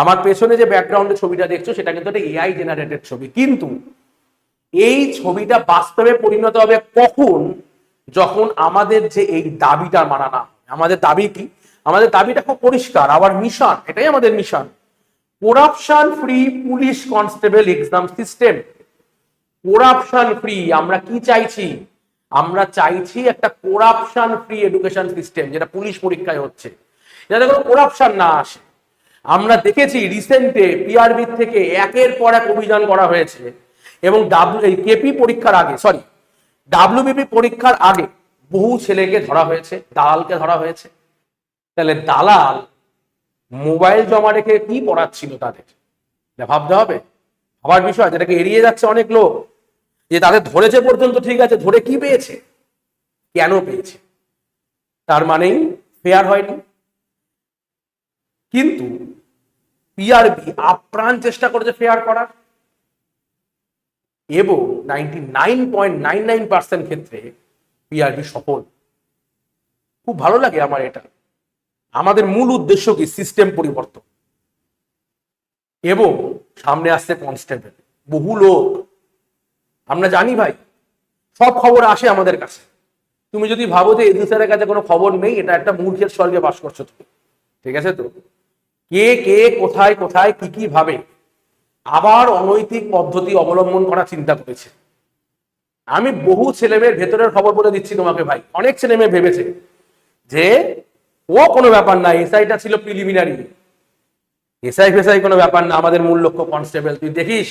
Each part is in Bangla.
আমার পেছনে যে ব্যাকগ্রাউন্ডে ছবিটা দেখছ, সেটা কিন্তু একটা এআই জেনারেটেড ছবি। কিন্তু এই ছবিটা বাস্তবে পরিণত হবে কখন? যখন আমাদের যে এই দাবিটা মানা না আমাদের দাবি কি? আমাদের দাবিটা খুব পরিষ্কার আবার মিশন এটাই আমাদের mission corruption free police constable exam system corruption free আমরা কি চাইছি? আমরা চাইছি একটা করাপশন ফ্রি এডুকেশন সিস্টেম যেটা পুলিশ পরীক্ষায় হচ্ছে। যাতে কোনো করাপশন না আসে। আমরা দেখেছি রিসেন্টে পিআরবি থেকে একের পর এক অভিযান করা হয়েছে এবং ডাব্লিউ কেপি পরীক্ষার আগে সরি ডাব্লিউবিপি পরীক্ষার আগে বহু ছেলেকে ধরা হয়েছে, দালালকে ধরা হয়েছে। তাহলে দালাল মোবাইল জমা রেখে কি পড়াচ্ছিল তাদের? ভাবতে হবে। ভাবার বিষয়, যেটাকে এড়িয়ে যাচ্ছে অনেক লোক, যে তাদের ধরেছে পর্যন্ত ঠিক আছে, ধরে কি পেয়েছে? কেন পেয়েছে? তার মানেই ফেয়ার হয়নি। কিন্তু পিআরবি আপ্রাণ চেষ্টা করেছে ফেয়ার করার। এবং ninety nine point nine nine percent ক্ষেত্রে পিআরবি সফল। খুব ভালো লাগে আমার এটা। আমাদের মূল উদ্দেশ্য কি? সিস্টেম পরিবর্তন। এবং সামনে আসছে কনস্টেবল বহু লোক। আমরা জানি ভাই, সব খবর আসে আমাদের কাছে। তুমি যদি ভাবো যে এদু স্যারের কাছে কোনো খবর নেই, এটা একটা মূর্খের স্বর্গে বাস করছ তুমি। ঠিক আছে তো? কে কে, কোথায় কোথায়, কি কি ভাবে আবার অনৈতিক পদ্ধতি অবলম্বন করার চিন্তা করেছে। আমি বহু ছেলেমেয়ের ভেতরের খবর বলে দিচ্ছি তোমাকে ভাই। অনেক ছেলেমেয়ে ভেবেছে যে ও কোনো ব্যাপার না এসআইটা ছিল প্রিলিমিনারি এসআই ফেসাই কোনো ব্যাপার না, আমাদের মূল লক্ষ্য কনস্টেবল তুই দেখিস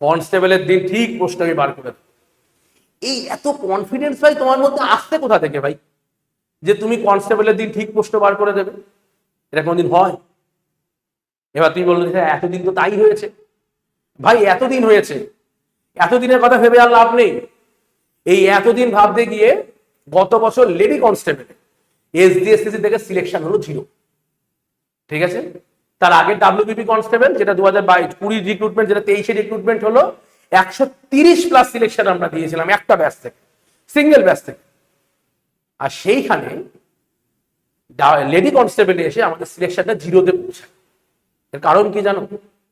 কনস্টেবলের দিন ঠিক প্রশ্ন আমি বার করে। এই এত কনফিডেন্স ভাই তোমার মধ্যে আসতে কোথা থেকে ভাই? যে তুমি কনস্টেবলের দিন ঠিক প্রশ্ন বার করে দেবে? এটা কোনদিন হয়? এবার তুমি বলল যে এতদিন তো তাই হয়েছে। ভাই, এতদিন হয়েছে। এতদিনের কথা ভেবে আর লাভ নেই। এই এতদিন ভাবতে গিয়ে গত বছর লেডি কনস্টেবল এসডিএসসি থেকে সিলেকশন হলো জিরো ঠিক আছে? তার আগে ডাব্লিউবিপি কনস্টেবল, যেটা দু হাজার বাইশ, কুড়ি রিক্রুটমেন্ট যেটা তেইশে রিক্রুটমেন্ট হলো, একশো তিরিশ প্লাস সিলেকশন আমরা দিয়েছিলাম একটা ব্যাচ থেকে সিঙ্গেল ব্যাচ থেকে। আর সেইখানে লেডি কনস্টেবল এসে আমাদের সিলেকশনটা জিরোতে পৌঁছায় এর কারণ কি জানো?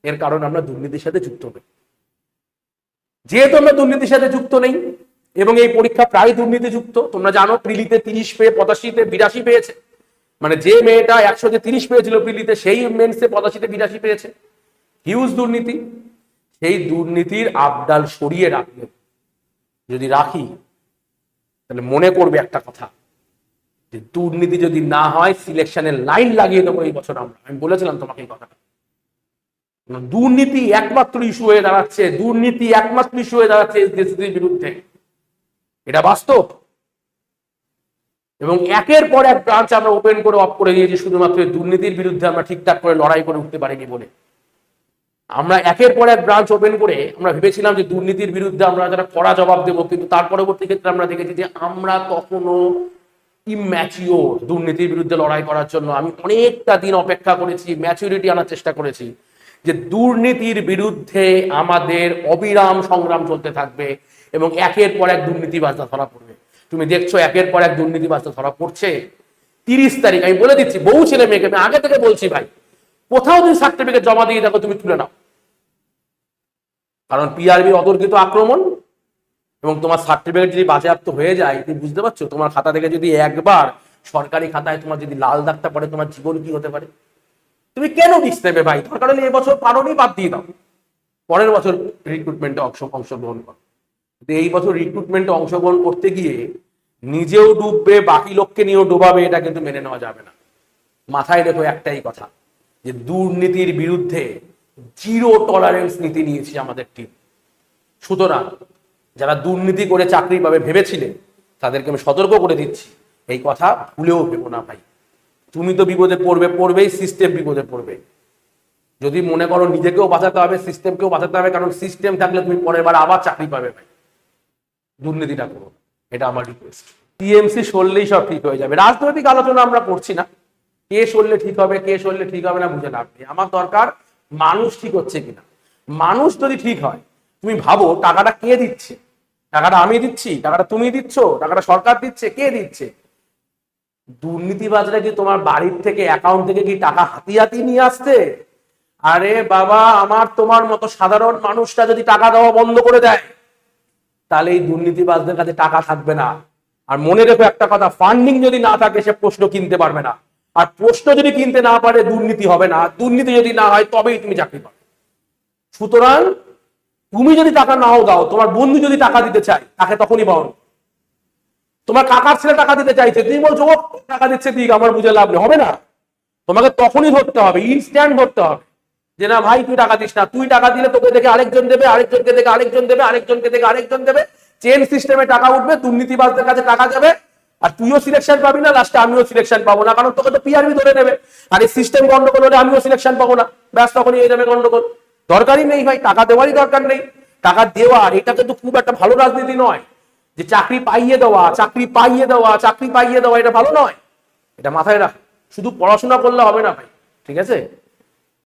এর কারণ আমরা দুর্নীতির সাথে যুক্ত নেই। যেহেতু আমরা দুর্নীতির সাথে যুক্ত নেই, এবং এই পরীক্ষা প্রায় দুর্নীতিযুক্ত, তোমরা জানো প্রিলিতে তিরিশ পেয়ে পঁচাশিতে বিরাশি পেয়েছে। মানে যে মেয়েটা একশোতে তিরিশ পেয়েছিল প্রিলিতে সেই মেন্সে পঁচাশিতে বিরাশি পেয়েছে। হিউজ দুর্নীতি। সেই দুর্নীতির আবদাল সরিয়ে রাখলে যদি রাখি, তাহলে মনে করবে একটা কথা, যে দুর্নীতি যদি না হয় সিলেকশনের লাইন লাগিয়ে দেবো এই বছর আমরা। আমি বলেছিলাম তোমাকে এই কথাটা। দুর্নীতি একমাত্র ইস্যু হয়ে দাঁড়াচ্ছে, দুর্নীতি একমাত্র ইস্যু হয়ে দাঁড়াচ্ছে বিরুদ্ধে। এটা বাস্তব? এবং একের পর এক ব্রাঞ্চ আমরা ওপেন করে অফ করে দিয়েছি, শুধুমাত্র দুর্নীতির বিরুদ্ধে আমরা ঠিকঠাক করে লড়াই করে উঠতে পারিনি বলে। আমরা একের পর এক ব্রাঞ্চ ওপেন করে আমরা ভেবেছিলাম যে দুর্নীতির বিরুদ্ধে আমরা যারা কড়া জবাব দেবো, কিন্তু তার পরবর্তী ক্ষেত্রে আমরা দেখেছি যে আমরা তখনও ইম্যাচিওর দুর্নীতির বিরুদ্ধে লড়াই করার জন্য আমি অনেকটা দিন অপেক্ষা করেছি ম্যাচুরিটি আনার চেষ্টা করেছি। যে দুর্নীতির বিরুদ্ধে আমাদের অবিরাম সংগ্রাম চলতে থাকবে এবং একের পর এক দুর্নীতিবাজটা ধরা পড়বে। তুমি দেখছ একের পর এক দুর্নীতিবাজটা ধরা পড়ছে। তিরিশ তারিখ, আমি বলে দিচ্ছি বহু ছেলে মেয়েকে, আমি আগে থেকে বলছি ভাই, কোথাও তুমি সার্টিফিকেট জমা দিয়ে দেখো, তুমি তুলে নাও। কারণ পিআরবির অতর্কিত আক্রমণ এবং তোমার সার্টিফিকেট যদি বাজেয়াপ্ত হয়ে যায়, তুমি বুঝতে পারছ, তোমার খাতা থেকে যদি একবার সরকারি খাতায় তোমার যদি লাল দাগটা পড়ে, তোমার জীবন কি হতে পারে? তুমি কেন রিস্ক নেবে ভাই? দরকার হলে এবছর পারোনি, বাদ দিয়ে দাও। পরের বছর রিক্রুটমেন্টে অংশগ্রহণ করো। এই বছর রিক্রুটমেন্টে অংশগ্রহণ করতে গিয়ে নিজেও ডুববে, বাকি লোককে নিয়েও ডোবাবে, এটা কিন্তু মেনে নেওয়া যাবে না। মাথায় রেখো একটাই কথা, যে দুর্নীতির বিরুদ্ধে জিরো টলারেন্স নীতি নিয়েছি আমাদের টিম সুতরাং যারা দুর্নীতি করে চাকরি পাবে ভেবেছিলেন তাদেরকে আমি সতর্ক করে দিচ্ছি। এই কথা ভুলেও ভেবো না ভাই। তুমি তো বিপদে পড়বে, পড়বেই সিস্টেম বিপদে পড়বে। যদি মনে করো নিজেকেও বাঁচাতে হবে সিস্টেমকেও বাঁচাতে হবে, কারণ সিস্টেম থাকলে তুমি পরের বার আবার চাকরি পাবে দুর্নীতিটা করো। এটা আমার রিকোয়েস্ট টিএমসি সরলেই সব ঠিক হয়ে যাবে। রাজনৈতিক আলোচনা আমরা করছি না। কে সরলে ঠিক হবে, কে সরলে ঠিক হবে না, বুঝে লাভ নেই। আমার দরকার মানুষ ঠিক হচ্ছে কিনা। মানুষ যদি ঠিক হয়, তুমি ভাবো টাকাটা কে দিচ্ছে? টাকাটা আমি দিচ্ছি? টাকাটা তুমি দিচ্ছ? টাকাটা সরকার দিচ্ছে? কে দিচ্ছে? দুর্নীতিবাজরা কি তোমার বাড়ির থেকে অ্যাকাউন্ট থেকে কি টাকা হাতি হাতি নিয়ে আসছে? আরে বাবা, আমার তোমার মতো সাধারণ মানুষটা যদি টাকা দেওয়া বন্ধ করে দেয়, তাহলে এই দুর্নীতিবাজদের কাছে টাকা থাকবে না। আর মনে রেখো একটা কথা ফান্ডিং যদি না থাকে, সে প্রশ্ন কিনতে পারবে না। আর প্রশ্ন যদি কিনতে না পারে, দুর্নীতি হবে না। দুর্নীতি যদি না হয়, তবেই তুমি চাকরি পাবে। সুতরাং, তুমি যদি টাকা নাও দাও, তোমার বন্ধু যদি টাকা দিতে চায়, তাকে তখনই পাও তোমার কাকার ছেলে টাকা দিতে চাইছে, তুমি বলছো ও টাকা দিচ্ছে দিক, আমার বুঝে লাভ নেই। হবে না। তোমাকে তখনই ধরতে হবে ইনস্ট্যান্ট ধরতে হবে। যে না, ভাই, তুই টাকা দিস না, তুই টাকা দিলে তোকে দেখে আরেকজন দেবে, আরেকজনকে দেখে আরেকজন দেবে, আরেকজনকে দেখে আরেকজন দেবে। চেন সিস্টেমে টাকা উঠবে, দুর্নীতিবাজদের কাছে টাকা যাবে, আর তুইও সিলেকশন পাবি না লাস্টে আমিও সিলেকশন পাবো না, কারণ তোকে তো পিআরবি ধরে নেবে। আর এই সিস্টেম গন্ডগোল হলে আমিও সিলেকশন পাবো না। ব্যাস, তখনই এই যাবে গন্ডগোল। দরকারই নেই ভাই, টাকা দেওয়ারই দরকার নেই। টাকা দেওয়ার, এটা কিন্তু খুব একটা ভালো রাজনীতি নয়। যে চাকরি পাইয়ে দেওয়া, চাকরি পাইয়ে দেওয়া, চাকরি পাইয়ে দেওয়া এটা ভালো নয়। এটা মাথায় রাখ। শুধু পড়াশোনা করলে হবে না ভাই, ঠিক আছে?